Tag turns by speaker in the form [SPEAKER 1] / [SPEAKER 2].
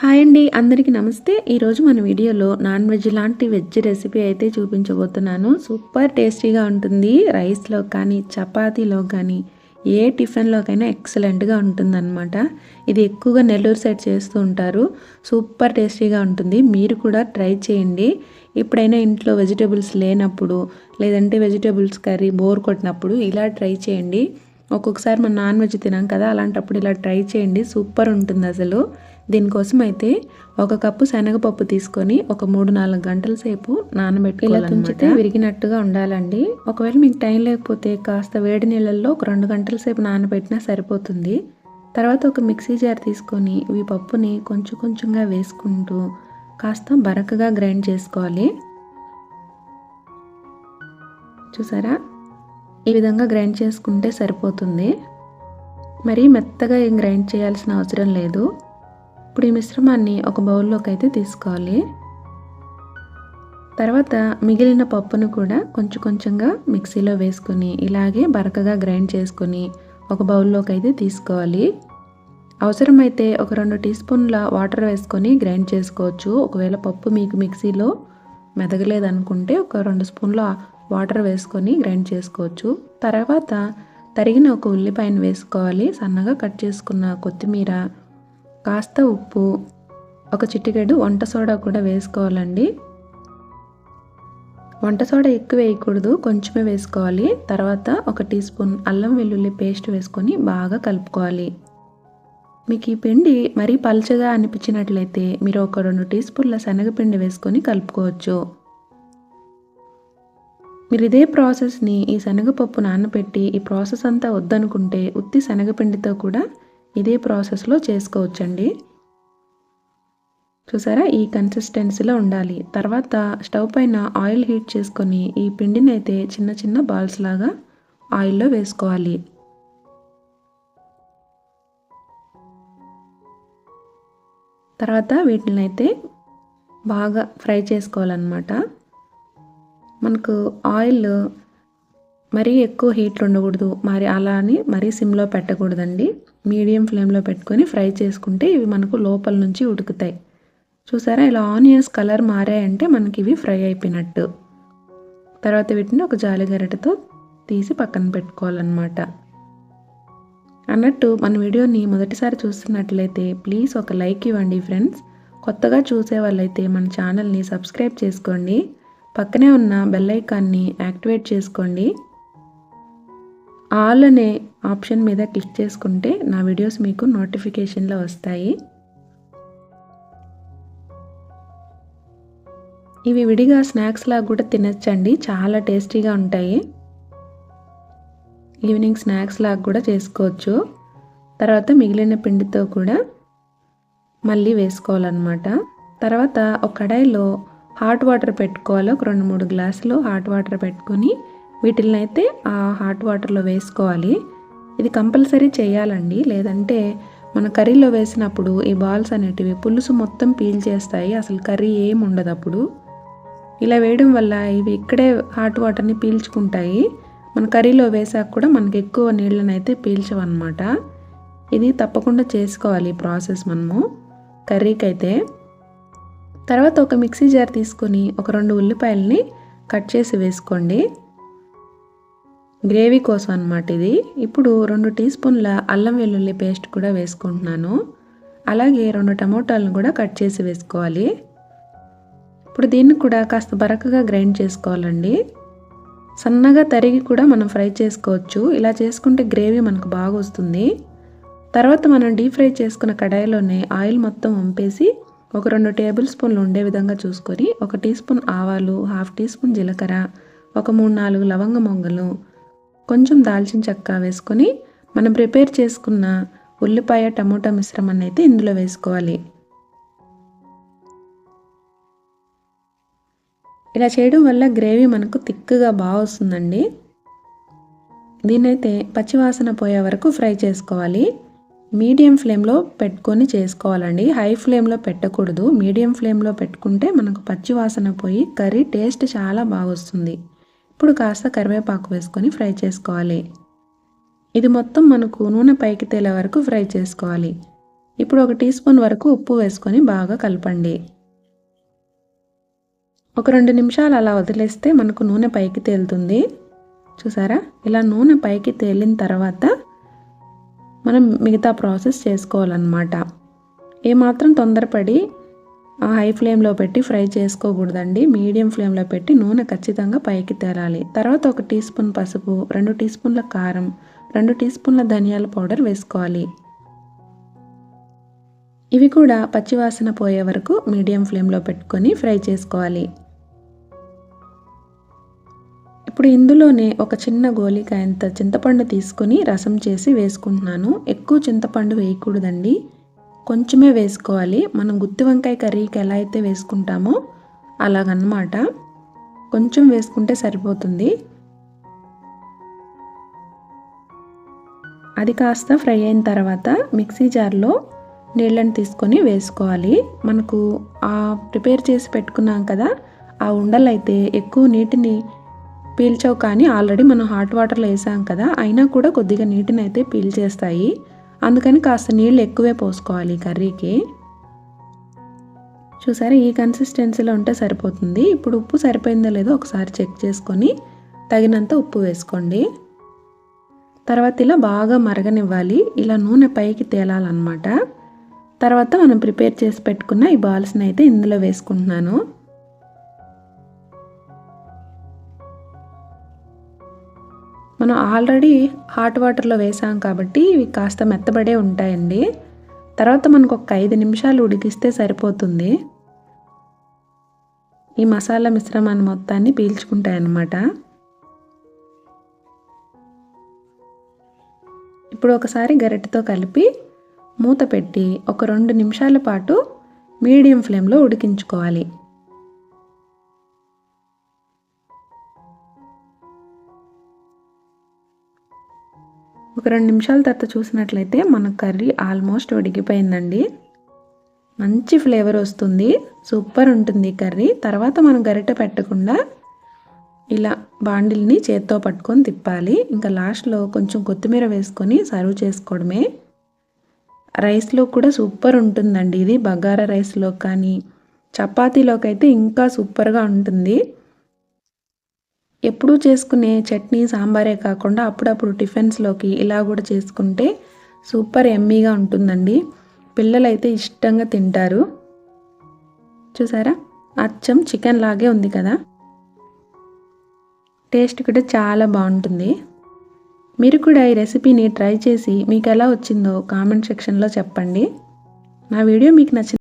[SPEAKER 1] Hi అండి అందరికీ నమస్తే. ఈరోజు మన వీడియోలో నాన్ వెజ్ లాంటి వెజ్ రెసిపీ అయితే చూపించబోతున్నాను. సూపర్ టేస్టీగా ఉంటుంది. రైస్లో కానీ చపాతీలో కానీ ఏ టిఫిన్లోకైనా ఎక్సలెంట్గా ఉంటుందన్నమాట. ఇది ఎక్కువగా నెల్లూరు సైడ్ చేస్తూ ఉంటారు. సూపర్ టేస్టీగా ఉంటుంది. మీరు కూడా ట్రై చేయండి. ఎప్పుడైనా ఇంట్లో వెజిటేబుల్స్ లేనప్పుడు లేదంటే వెజిటేబుల్స్ కర్రీ బోర్ కొట్టినప్పుడు ఇలా ట్రై చేయండి. ఒక్కొక్కసారి మనం నాన్ వెజ్ తినాం కదా అలాంటప్పుడు ఇలా ట్రై చేయండి. సూపర్ ఉంటుంది అసలు. దీనికోసం అయితే ఒక కప్పు శనగపప్పు తీసుకొని ఒక మూడు నాలుగు గంటల సేపు నానబెట్టుకోవాలన్నమాట. విరిగినట్టుగా ఉండాలండి. ఒకవేళ మీకు టైం లేకపోతే కాస్త వేడి నీళ్ళల్లో ఒక రెండు గంటల సేపు నానబెట్టినా సరిపోతుంది. తర్వాత ఒక మిక్సీ జార్ తీసుకొని ఈ పప్పుని కొంచెం కొంచెంగా వేసుకుంటూ కాస్త బరకగా గ్రైండ్ చేసుకోవాలి. చూసారా? ఈ విధంగా గ్రైండ్ చేసుకుంటే సరిపోతుంది. మరీ మెత్తగా ఏం గ్రైండ్ చేయాల్సిన అవసరం లేదు. ఇప్పుడు ఈ మిశ్రమాన్ని ఒక బౌల్లోకి అయితే తీసుకోవాలి. తర్వాత మిగిలిన పప్పును కూడా కొంచెం కొంచెంగా మిక్సీలో వేసుకొని ఇలాగే బరకగా గ్రైండ్ చేసుకొని ఒక బౌల్లోకి అయితే తీసుకోవాలి. అవసరమైతే ఒక రెండు టీ స్పూన్ల వాటర్ వేసుకొని గ్రైండ్ చేసుకోవచ్చు. ఒకవేళ పప్పు మీకు మిక్సీలో మెదగలేదనుకుంటే ఒక రెండు స్పూన్ల వాటర్ వేసుకొని గ్రైండ్ చేసుకోవచ్చు. తర్వాత తరిగిన ఒక ఉల్లిపాయను వేసుకోవాలి. సన్నగా కట్ చేసుకున్న కొత్తిమీర కాస్త ఉప్పు ఒక చిటికెడు వంట సోడా కూడా వేసుకోవాలండి. వంట సోడా ఎక్కువ వేయకూడదు కొంచెమే వేసుకోవాలి. తర్వాత ఒక టీ స్పూన్ అల్లం వెల్లుల్లి పేస్ట్ వేసుకొని బాగా కలుపుకోవాలి. మీకు ఈ పిండి మరీ పల్చగా అనిపించినట్లయితే మీరు ఒక రెండు టీ స్పూన్ల శనగపిండి వేసుకొని కలుపుకోవచ్చు. మీరు ఇదే ప్రాసెస్ని ఈ శనగపప్పు నానబెట్టి ఈ ప్రాసెస్ అంతా వద్దనుకుంటే ఉత్తి శనగపిండితో కూడా ఇదే ప్రాసెస్లో చేసుకోవచ్చండి. చూసారా? ఈ కన్సిస్టెన్సీలో ఉండాలి. తర్వాత స్టవ్ పైన ఆయిల్ హీట్ చేసుకొని ఈ పిండిని అయితే చిన్న చిన్న బాల్స్ లాగా ఆయిల్లో వేసుకోవాలి. తర్వాత వీటిని అయితే బాగా ఫ్రై చేసుకోవాలన్నమాట. మనకు ఆయిల్ మరీ ఎక్కువ హీట్లు ఉండకూడదు. మరి అలా అని మరీ సిమ్లో పెట్టకూడదండి. మీడియం ఫ్లేమ్లో పెట్టుకొని ఫ్రై చేసుకుంటే ఇవి మనకు లోపల నుంచి ఉడుకుతాయి. చూసారా? ఇలా ఆనియన్స్ కలర్ మారాయంటే మనకి ఇవి ఫ్రై అయిపోయినట్టు. తర్వాత వీటిని ఒక జాలి గరిటతో తీసి పక్కన పెట్టుకోవాలన్నమాట. అన్నట్టు మన వీడియోని మొదటిసారి చూస్తున్నట్లయితే ప్లీజ్ ఒక లైక్ ఇవ్వండి ఫ్రెండ్స్. కొత్తగా చూసే వాళ్ళైతే మన ఛానల్ని సబ్స్క్రైబ్ చేసుకోండి. పక్కనే ఉన్న బెల్ ఐకాన్ని యాక్టివేట్ చేసుకోండి. ఆల్ అనే ఆప్షన్ మీద క్లిక్ చేసుకుంటే నా వీడియోస్ మీకు నోటిఫికేషన్లో వస్తాయి. ఇవి విడిగా స్నాక్స్ లాగా కూడా తినచ్చండి. చాలా టేస్టీగా ఉంటాయి. ఈవినింగ్ స్నాక్స్ లాగా కూడా చేసుకోవచ్చు. తర్వాత మిగిలిన పిండితో కూడా మళ్ళీ వేసుకోవాలన్నమాట. తర్వాత ఒక కడాయిలో హాట్ వాటర్ పెట్టుకోవాలి. ఒక రెండు మూడు గ్లాసులు హాట్ వాటర్ పెట్టుకొని వీటిని అయితే ఆ హాట్ వాటర్లో వేసుకోవాలి. ఇది కంపల్సరీ చేయాలండి. లేదంటే మన కర్రీలో వేసినప్పుడు ఈ బాల్స్ అనేటివి పులుసు మొత్తం పీల్ చేస్తాయి. అసలు కర్రీ ఏం ఉండదు అప్పుడు. ఇలా వేయడం వల్ల ఇవి ఇక్కడే హాట్ వాటర్ని పీల్చుకుంటాయి. మన కర్రీలో వేసాక కూడా మనకి ఎక్కువ నీళ్ళని అయితే పీల్చవన్నమాట. ఇది తప్పకుండా చేసుకోవాలి ప్రాసెస్ మనము కర్రీకి అయితే తర్వాత ఒక మిక్సీ జార్ తీసుకొని ఒక రెండు ఉల్లిపాయలని కట్ చేసి వేసుకోండి. గ్రేవీ కోసం అనమాట ఇది. ఇప్పుడు రెండు టీ స్పూన్ల అల్లం వెల్లుల్లి పేస్ట్ కూడా వేసుకుంటున్నాను. అలాగే రెండు టమోటాలను కూడా కట్ చేసి వేసుకోవాలి. ఇప్పుడు దీన్ని కూడా కాస్త బరకగా గ్రైండ్ చేసుకోవాలండి. సన్నగా తరిగి కూడా మనం ఫ్రై చేసుకోవచ్చు. ఇలా చేసుకుంటే గ్రేవీ మనకు బాగా వస్తుంది. తర్వాత మనం డీప్ ఫ్రై చేసుకున్న కడాయిలోనే ఆయిల్ మొత్తం వంపేసి ఒక రెండు టేబుల్ స్పూన్లు ఉండే విధంగా చూసుకొని ఒక టీ స్పూన్ ఆవాలు హాఫ్ టీ స్పూన్ జీలకర్ర ఒక మూడు నాలుగు లవంగ మొంగలు కొంచెం దాల్చిన చెక్క వేసుకొని మనం ప్రిపేర్ చేసుకున్న ఉల్లిపాయ టమోటా మిశ్రమాన్ని అయితే ఇందులో వేసుకోవాలి. ఇలా చేయడం వల్ల గ్రేవీ మనకు తిక్కుగా బాగా వస్తుందండి. దీన్నైతే పచ్చివాసన పోయే వరకు ఫ్రై చేసుకోవాలి. మీడియం ఫ్లేమ్లో పెట్టుకొని చేసుకోవాలండి. హై ఫ్లేమ్లో పెట్టకూడదు. మీడియం ఫ్లేమ్లో పెట్టుకుంటే మనకు పచ్చివాసన పోయి కర్రీ టేస్ట్ చాలా బాగా వస్తుంది. ఇప్పుడు కాస్త కరివేపాకు వేసుకొని ఫ్రై చేసుకోవాలి. ఇది మొత్తం మనకు నూనె పైకి తేలే వరకు ఫ్రై చేసుకోవాలి. ఇప్పుడు ఒక టీ స్పూన్ వరకు ఉప్పు వేసుకొని బాగా కలపండి. ఒక రెండు నిమిషాలు అలా వదిలేస్తే మనకు నూనె పైకి తేలుతుంది. చూసారా? ఇలా నూనె పైకి తేలిన తర్వాత మనం మిగతా ప్రాసెస్ చేసుకోవాలన్నమాట. ఏమాత్రం తొందరపడి హై ఫ్లేమ్లో పెట్టి ఫ్రై చేసుకోకూడదండి. మీడియం ఫ్లేమ్లో పెట్టి నూనె ఖచ్చితంగా పైకి తేలాలి. తర్వాత ఒక టీ స్పూన్ పసుపు రెండు టీ స్పూన్ల కారం రెండు టీ స్పూన్ల ధనియాల పౌడర్ వేసుకోవాలి. ఇవి కూడా పచ్చివాసన పోయే వరకు మీడియం ఫ్లేమ్లో పెట్టుకొని ఫ్రై చేసుకోవాలి. ఇప్పుడు ఇందులోనే ఒక చిన్న గోలికాయంత చింతపండు తీసుకొని రసం చేసి వేసుకుంటున్నాను. ఎక్కువ చింతపండు వేయకూడదండి. కొంచెమే వేసుకోవాలి. మనం గుత్తి వంకాయ కర్రీకి ఎలా అయితే వేసుకుంటామో అలాగన్నమాట. కొంచెం వేసుకుంటే సరిపోతుంది. అది కాస్త ఫ్రై అయిన తర్వాత మిక్సీ జార్లో నీళ్ళని తీసుకొని వేసుకోవాలి. మనకు ఆ ప్రిపేర్ చేసి పెట్టుకున్నాం కదా ఆ ఉండలు అయితే ఎక్కువ నీటిని పీల్చవు కానీ ఆల్రెడీ మనం హాట్ వాటర్లో వేసాం కదా అయినా కూడా కొద్దిగా నీటిని అయితే పీల్చేస్తాయి. అందుకని కాస్త నీళ్ళు ఎక్కువే పోసుకోవాలి కర్రీకి. చూసారా ఈ కన్సిస్టెన్సీలో ఉంటే సరిపోతుంది. ఇప్పుడు ఉప్పు సరిపోయిందో లేదో ఒకసారి చెక్ చేసుకొని తగినంత ఉప్పు వేసుకోండి. తర్వాత ఇలా బాగా మరగనివ్వాలి. ఇలా నూనె పైకి తేలాలన్నమాట. తర్వాత మనం ప్రిపేర్ చేసి పెట్టుకున్న ఈ బాల్స్ని అయితే ఇందులో వేసుకుంటున్నాను. మనం ఆల్రెడీ హాట్ వాటర్లో వేసాం కాబట్టి ఇవి కాస్త మెత్తబడే ఉంటాయండి. తర్వాత మనకు ఒక ఐదు నిమిషాలు ఉడికిస్తే సరిపోతుంది. ఈ మసాలా మిశ్రమాన్ని మొత్తాన్ని పీల్చుకుంటాయి అన్నమాట ఇప్పుడు ఒకసారి గరిటెతో కలిపి మూత పెట్టి ఒక రెండు నిమిషాల పాటు మీడియం ఫ్లేమ్లో ఉడికించుకోవాలి. ఒక రెండు నిమిషాల తర్వాత చూసినట్లయితే మన కర్రీ ఆల్మోస్ట్ ఉడికిపోయిందండి. మంచి ఫ్లేవర్ వస్తుంది. సూపర్ ఉంటుంది కర్రీ. తర్వాత మనం గరిటె పెట్టకుండా ఇలా బాండిల్ని చేత్తో పట్టుకొని తిప్పాలి. ఇంకా లాస్ట్లో కొంచెం కొత్తిమీర వేసుకొని సర్వ్ చేసుకోవడమే. రైస్లో కూడా సూపర్ ఉంటుందండి ఇది. బగారా రైస్లో కానీ చపాతీలోకి అయితే ఇంకా సూపర్గా ఉంటుంది. ఎప్పుడూ చేసుకునే చట్నీ సాంబారే కాకుండా అప్పుడప్పుడు టిఫిన్స్లోకి ఇలా కూడా చేసుకుంటే సూపర్ ఎమ్మీగా ఉంటుందండి. పిల్లలైతే ఇష్టంగా తింటారు. చూసారా? అచ్చం చికెన్ లాగే ఉంది కదా? టేస్ట్ కూడా చాలా బాగుంటుంది. మీరు కూడా ఈ రెసిపీని ట్రై చేసి మీకు ఎలా వచ్చిందో కామెంట్ సెక్షన్లో చెప్పండి. నా వీడియో మీకు నచ్చింది